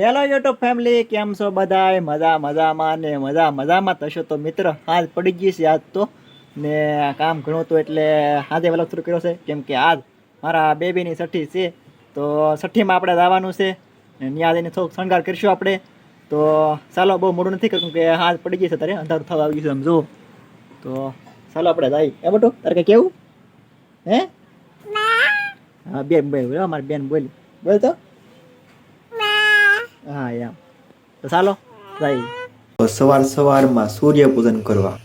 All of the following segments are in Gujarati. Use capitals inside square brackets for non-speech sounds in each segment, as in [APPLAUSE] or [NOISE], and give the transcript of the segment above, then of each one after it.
હેલો યુટ્યુબ ફેમિલી કેમ છો બધાય? મજા મજામાં ને મજા મજામાં થશો તો મિત્ર. આજ પડી ગઈ છે આજ તો. ને કામ ઘણું હતું એટલે આજે વહેલો શરૂ કર્યો છે. કેમ કે આજ મારા બેબીની છઠ્ઠી છે. તો છઠ્ઠીમાં આપણે જવાનું છે. ને ત્યાં જઈને થોડુંક શણગાર કરીશું આપણે. તો ચાલો બહુ મોડું નથી કરતું કે આજ પડી ગઈ છે તારે. અંધારું થવા આવી ગયું સમજો તો ચાલો આપણે જાય એ બટું તારે કંઈ કેવું હે? હા બેન બોલ મારી બેન બોલી બોલ તો હા એમ તો સવાર સવારમાં સૂર્ય પૂજન કરવા.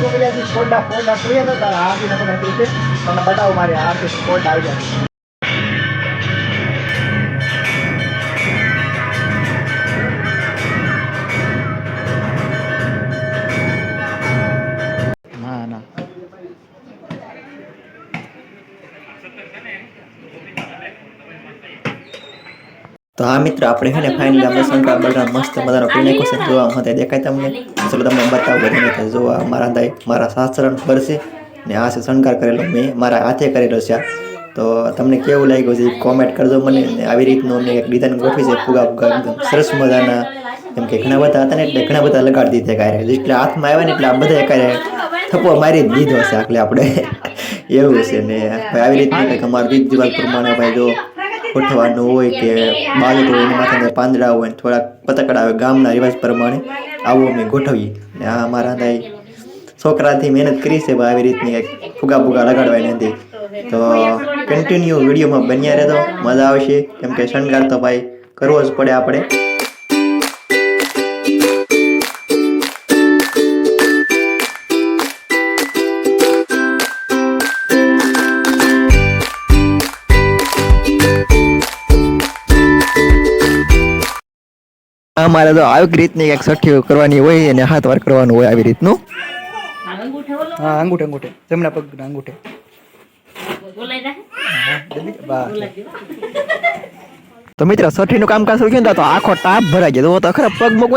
આપણે ના ફોડા ના જોઈએ તો તારા આરતી નાખ્યું છે તમને બતાવો મારે આરતી સ્પોર્ટ આવી જાય. તો હા મિત્ર આપણે છે ને ફાઇનલી આપણે શંકર બલરામ મસ્ત મજાનો કરી નાખ્યો જોવા માટે. દેખાય તમને? ચલો તમને બતાવું બધાને તો જોવા મારા દાઈ મારા સાસરણ પર છે ને આ છે શણગાર કરેલો. મેં મારા હાથે કરેલો છે આ. તો તમને કેવું લાગ્યું છે કોમેન્ટ કરજો મને. ને આવી રીતનું મેં એક ડિઝાઇન ગોઠવી છે ફુગા ફુગા એકદમ સરસ મજાના. કેમ કે ઘણા બધા હતા ને એટલે ઘણા બધા લગાડી દીધા કાર્ય એટલે હાથમાં આવ્યા ને એટલે આ બધા કાર્ય થપ્પો મારી જ દીધો છે આટલે આપણે. [LAUGHS] એવું છે ને. ભાઈ આવી રીતનું કંઈક અમારું રીત દિવાલ પ્રમાણે ભાઈ જો ગોઠવવાનું હોય કે બાજુ હોય એની માથે પાંદડા હોય થોડાક પતકડા હોય, ગામના રિવાજ પ્રમાણે આવું અમે ગોઠવીએ. આ અમારા દાઈ છોકરાથી મહેનત કરી છે આવી રીતની કંઈક ફુગા ફુગા લગાડવાની હતી તો કન્ટિન્યુ વિડીયોમાં બન્યા રહેતો મજા આવશે. કેમ કે શણગાર તો ભાઈ કરવો જ પડે આપણે. અમારે તો આવી રીતની એક સઠ્ઠી કરવાની હોય અને હાથ વાર કરવાનું હોય આવી રીતનું. હા અંગૂઠે અંગૂઠે. જમણા પગ અંગૂઠે. તો મિત્ર સઠ્ઠી નું કામકાજ શું તો આખો ટાપ ભરાઈ ગયો. તો ખરા પગ મૂકવાની